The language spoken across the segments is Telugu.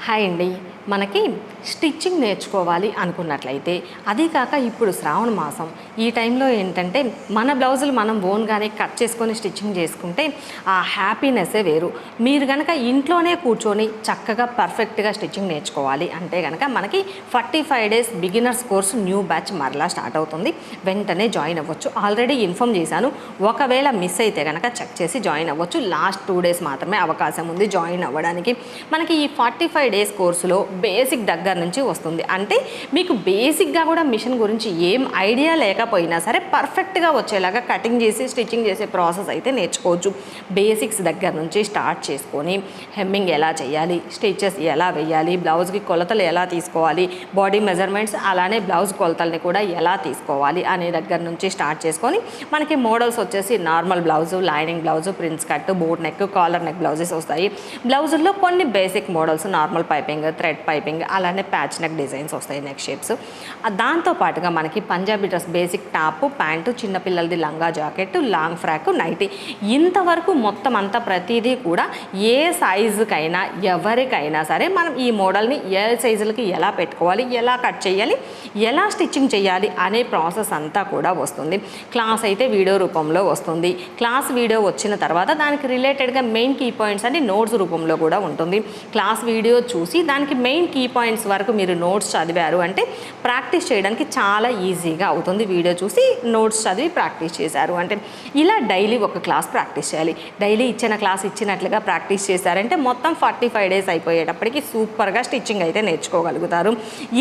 హాయ్ అండి మనకి స్టిచ్చింగ్ నేర్చుకోవాలి అనుకున్నట్లయితే. అదే కాక ఇప్పుడు శ్రావణ మాసం. ఈ టైంలో ఏంటంటే మన బ్లౌజులు మనం ఓన్గానే కట్ చేసుకొని స్టిచ్చింగ్ చేసుకుంటే ఆ హ్యాపీనెస్సే వేరు. మీరు కనుక ఇంట్లోనే కూర్చొని చక్కగా పర్ఫెక్ట్గా స్టిచ్చింగ్ నేర్చుకోవాలి అంటే కనుక మనకి forty five days beginners course new batch మరలా స్టార్ట్ అవుతుంది. వెంటనే జాయిన్ అవ్వచ్చు. ఆల్రెడీ ఇన్ఫామ్ చేశాను. ఒకవేళ మిస్ అయితే కనుక చెక్ చేసి జాయిన్ అవ్వచ్చు. లాస్ట్ టూ డేస్ మాత్రమే అవకాశం ఉంది జాయిన్ అవ్వడానికి. మనకి ఈ ఫార్టీ ఫైవ్ డేస్ కోర్సులో బేసిక్ దగ్గర నుంచి వస్తుంది. అంటే మీకు బేసిక్గా కూడా మిషన్ గురించి ఏం ఐడియా లేకపోయినా సరే పర్ఫెక్ట్గా వచ్చేలాగా కటింగ్ చేసి స్టిచ్చింగ్ చేసే ప్రాసెస్ అయితే నేర్చుకోవచ్చు. బేసిక్స్ దగ్గర నుంచి స్టార్ట్ చేసుకొని హెమ్మింగ్ ఎలా చేయాలి స్టిచెస్ ఎలా వేయాలి బ్లౌజ్కి కొలతలు ఎలా తీసుకోవాలి బాడీ మెజర్మెంట్స్ అలానే బ్లౌజ్ కొలతల్ని కూడా ఎలా తీసుకోవాలి అనే దగ్గర నుంచి స్టార్ట్ చేసుకొని మనకి మోడల్స్ వచ్చేసి normal blouse lining blouse prince cut boat neck collar neck blouses వస్తాయి. బ్లౌజుల్లో కొన్ని basic models normal piping thread piping అలానే ప్యాచ్ నెక్ డిజైన్స్ వస్తాయి నెక్ షేప్స్ దాంతో పాటుగా మనకి Punjabi dress basic top pant చిన్నపిల్లలది లంగా జాకెట్ లాంగ్ ఫ్రాక్ నైటీ ఇంతవరకు మొత్తం అంతా ప్రతిదీ కూడా ఏ సైజుకైనా ఎవరికైనా సరే మనం ఈ మోడల్ని ఏ సైజులకి ఎలా పెట్టుకోవాలి ఎలా కట్ చేయాలి ఎలా స్టిచ్చింగ్ చేయాలి అనే ప్రాసెస్ అంతా కూడా వస్తుంది. క్లాస్ అయితే వీడియో రూపంలో వస్తుంది. క్లాస్ వీడియో వచ్చిన తర్వాత దానికి రిలేటెడ్గా మెయిన్ కీ పాయింట్స్ అని నోట్స్ రూపంలో కూడా ఉంటుంది. క్లాస్ వీడియో చూసి దానికి మెయిన్ మెయిన్ కీ పాయింట్స్ వరకు మీరు నోట్స్ చదివారు అంటే ప్రాక్టీస్ చేయడానికి చాలా ఈజీగా అవుతుంది. వీడియో చూసి నోట్స్ చదివి ప్రాక్టీస్ చేశారు. అంటే ఇలా డైలీ ఒక క్లాస్ ప్రాక్టీస్ చేయాలి. డైలీ ఇచ్చిన క్లాస్ ఇచ్చినట్లుగా ప్రాక్టీస్ చేశారంటే మొత్తం ఫార్టీ ఫైవ్ డేస్ అయిపోయేటప్పటికి సూపర్గా స్టిచ్చింగ్ అయితే నేర్చుకోగలుగుతారు.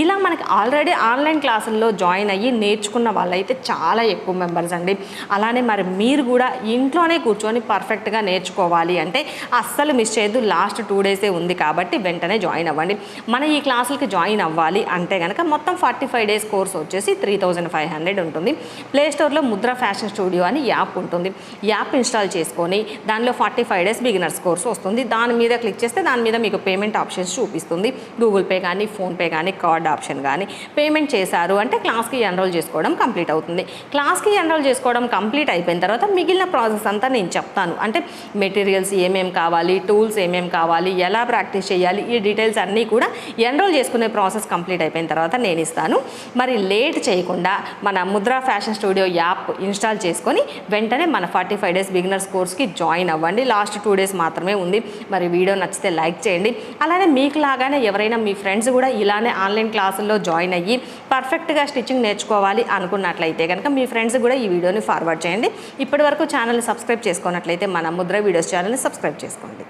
ఇలా మనకి ఆల్రెడీ ఆన్లైన్ క్లాసుల్లో జాయిన్ అయ్యి నేర్చుకున్న వాళ్ళైతే చాలా ఎక్కువ మెంబర్స్ అండి. అలానే మరి మీరు కూడా ఇంట్లోనే కూర్చొని పర్ఫెక్ట్గా నేర్చుకోవాలి అంటే అస్సలు మిస్ చేయొద్దు. లాస్ట్ టూ డేసే ఉంది కాబట్టి వెంటనే జాయిన్ అవ్వండి. మన ఈ క్లాసులకి జాయిన్ అవ్వాలి అంటే కనుక మొత్తం ఫార్టీ ఫైవ్ డేస్ కోర్స్ వచ్చేసి త్రీ థౌజండ్ ఫైవ్ హండ్రెడ్ ఉంటుంది. ప్లే స్టోర్లో ముద్ర ఫ్యాషన్ స్టూడియో అని యాప్ ఉంటుంది. యాప్ ఇన్స్టాల్ చేసుకొని దానిలో forty five days beginners course వస్తుంది. దాని మీద క్లిక్ చేస్తే దాని మీద మీకు పేమెంట్ ఆప్షన్స్ చూపిస్తుంది. గూగుల్ పే కానీ ఫోన్పే కానీ కార్డ్ ఆప్షన్ కానీ పేమెంట్ చేశారు అంటే క్లాస్కి ఎన్రోల్ చేసుకోవడం కంప్లీట్ అవుతుంది. క్లాస్కి ఎన్రోల్ చేసుకోవడం కంప్లీట్ అయిపోయిన తర్వాత మిగిలిన ప్రాసెస్ అంతా నేను చెప్తాను. అంటే మెటీరియల్స్ ఏమేమి కావాలి టూల్స్ ఏమేమి కావాలి ఎలా ప్రాక్టీస్ చేయాలి ఈ డీటెయిల్స్ అన్నీ కూడా ఎన్రోల్ చేసుకునే ప్రాసెస్ కంప్లీట్ అయిపోయిన తర్వాత నేను ఇస్తాను. మరి లేట్ చేయకుండా మన Mudra fashion studio app install చేసుకొని వెంటనే మన ఫార్టీ ఫైవ్ డేస్ బిగినర్స్ కోర్స్కి జాయిన్ అవ్వండి. లాస్ట్ టూ డేస్ మాత్రమే ఉంది. మరి వీడియో నచ్చితే లైక్ చేయండి. అలానే మీకు లాగానే ఎవరైనా మీ ఫ్రెండ్స్ కూడా ఇలానే ఆన్లైన్ క్లాసుల్లో జాయిన్ అయ్యి పర్ఫెక్ట్గా స్టిచ్చింగ్ నేర్చుకోవాలి అనుకున్నట్లయితే కనుక మీ ఫ్రెండ్స్ కూడా ఈ వీడియోని ఫార్వర్డ్ చేయండి. ఇప్పటి వరకు ఛానల్ని సబ్స్క్రైబ్ చేసుకున్నట్లయితే మన ముద్ర వీడియోస్ ఛానల్ని సబ్స్క్రైబ్ చేసుకోండి.